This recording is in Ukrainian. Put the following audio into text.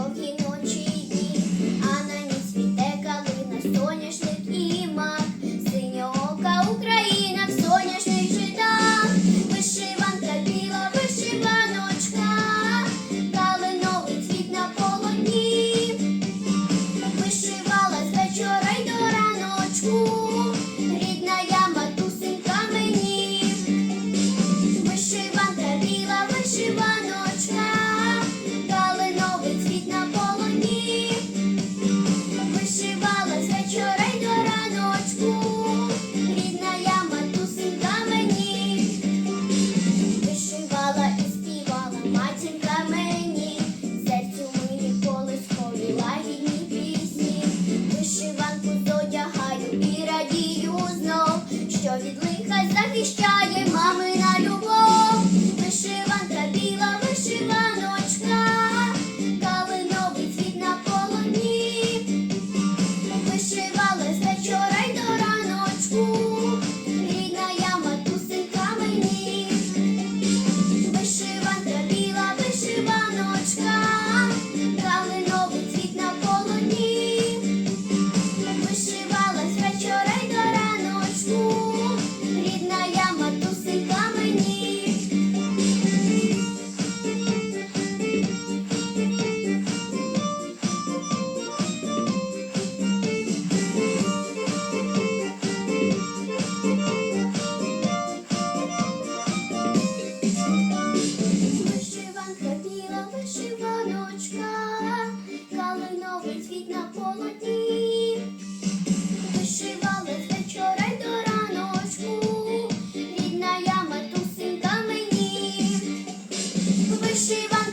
Looking захищає. цвіт на полотні, вишивали вечора й до раночку, рідна яма тусинка мені, вишивана.